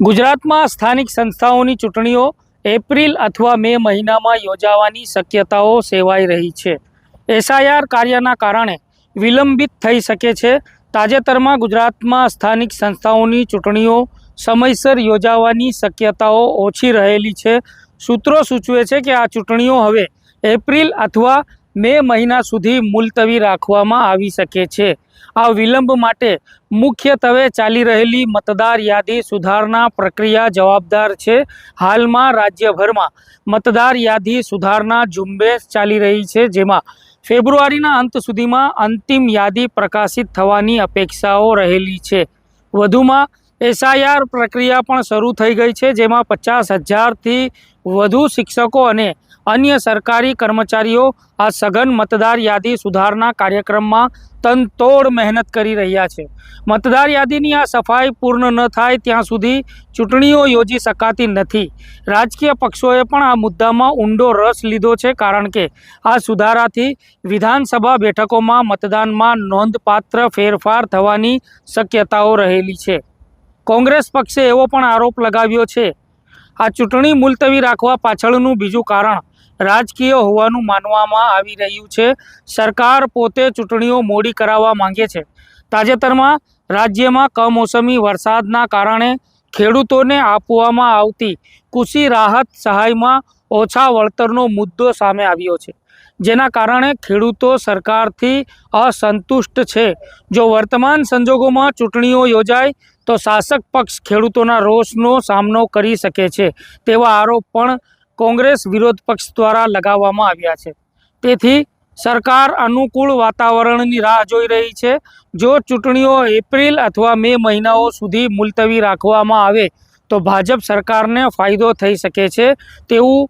ગુજરાતમાં સ્થાનિક સંસ્થાઓની ચૂંટણીઓ એપ્રિલ અથવા મે મહિનામાં યોજાવાની શક્યતાઓ સેવાઈ રહી છે. એસઆઈઆર કાર્યના કારણે વિલંબિત થઈ શકે છે. તાજેતરમાં ગુજરાતમાં સ્થાનિક સંસ્થાઓની ચૂંટણીઓ સમયસર યોજાવાની શક્યતાઓ ઓછી રહેલી છે. સૂત્રો સૂચવે છે કે આ ચૂંટણીઓ હવે એપ્રિલ અથવા મે મહિના સુધી મુલતવી રાખવામાં આવી શકે છે. આ વિલંબ માટે મુખ્યત્વે ચાલી રહેલી મતદાર યાદી સુધારણા પ્રક્રિયા જવાબદાર છે. હાલમાં રાજ્યભરમાં મતદાર યાદી સુધારણા ઝુંબેશ ચાલી રહી છે, જેમાં ફેબ્રુઆરીના અંત સુધીમાં અંતિમ યાદી પ્રકાશિત થવાની અપેક્ષાઓ રહેલી છે. વધુમાં એસઆઈઆર પ્રક્રિયા પણ શરૂ થઈ ગઈ છે, જેમાં પચાસ હજારથી વધુ શિક્ષકો અને અન્ય સરકારી કર્મચારીઓ આ સઘન મતદાર યાદી સુધારના કાર્યક્રમમાં તનતોડ મહેનત કરી રહ્યા છે. મતદાર યાદીની આ સફાઈ પૂર્ણ ન થાય ત્યાં સુધી ચૂંટણીઓ યોજી શકાતી નથી. રાજકીય પક્ષોએ પણ આ મુદ્દામાં ઊંડો રસ લીધો છે, કારણ કે આ સુધારાથી વિધાનસભા બેઠકોમાં મતદાનમાં નોંધપાત્ર ફેરફાર થવાની શક્યતાઓ રહેલી છે. કોંગ્રેસ પક્ષે એવો પણ આરોપ લગાવ્યો છે. આ ચૂંટણી મુલતવી રાખવા પાછળનું બીજું કારણ રાજકીય હોવાનું માનવામાં આવી રહ્યું છે. સરકાર પોતે ચૂંટણીઓ મોડી કરાવવા માંગે છે. તાજેતરમાં રાજ્યમાં કમોસમી વરસાદના કારણે ખેડૂતોને આપવામાં આવતી કૃષિ રાહત સહાયમાં ઓછા વળતરનો મુદ્દો સામે આવ્યો છે. જેના કારણે ખેડૂતો સરકારથી અસંતુષ્ટ છે. જો વર્તમાન સંજોગોમાં ચૂંટણીઓ યોજાય તો શાસક પક્ષ ખેડૂતોના રોષનો સામનો કરી શકે છે. તેવા આરોપ પણ કોંગ્રેસ વિરોધ પક્ષ દ્વારા લગાવવામાં આવ્યા છે. તેથી સરકાર અનુકૂળ વાતાવરણની રાહ જોઈ રહી છે. જો ચૂંટણીઓ એપ્રિલ અથવા મે મહિનાઓ સુધી મુલતવી રાખવામાં આવે, તો ભાજપ સરકારને ફાયદો થઈ શકે છે તેવું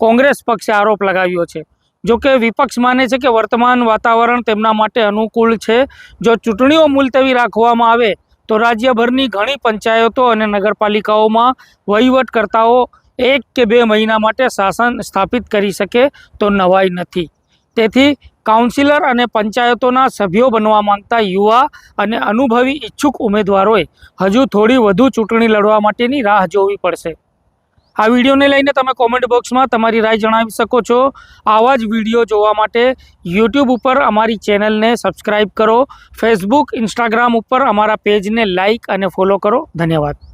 કોંગ્રેસ પક્ષે આરોપ લગાવ્યો છે. જોકે વિપક્ષ માને છે કે વર્તમાન વાતાવરણ તેમના માટે અનુકૂળ છે. જો ચૂંટણીઓ મુલતવી રાખવામાં આવે તો રાજ્યભરની ઘણી પંચાયતો અને નગરપાલિકાઓમાં વહીવટકર્તાઓ એક કે બે મહિના માટે શાસન સ્થાપિત કરી શકે તો નવાઈ નથી. તેથી કાઉન્સિલર અને પંચાયતોના સભ્યો બનવા માંગતા યુવા અને અનુભવી ઈચ્છુક ઉમેદવારોએ હજુ થોડી વધુ ચૂંટણી લડવા માટેની રાહ જોવી પડશે. આ વિડીયોને લઈને તમે કોમેન્ટ બોક્સમાં તમારી રાય જણાવી શકો છો. આવા જ વીડિયો જોવા માટે યુટ્યુબ ઉપર અમારી ચેનલને સબસ્ક્રાઈબ કરો. ફેસબુક ઇન્સ્ટાગ્રામ ઉપર અમારા પેજને લાઈક અને ફોલો કરો. ધન્યવાદ.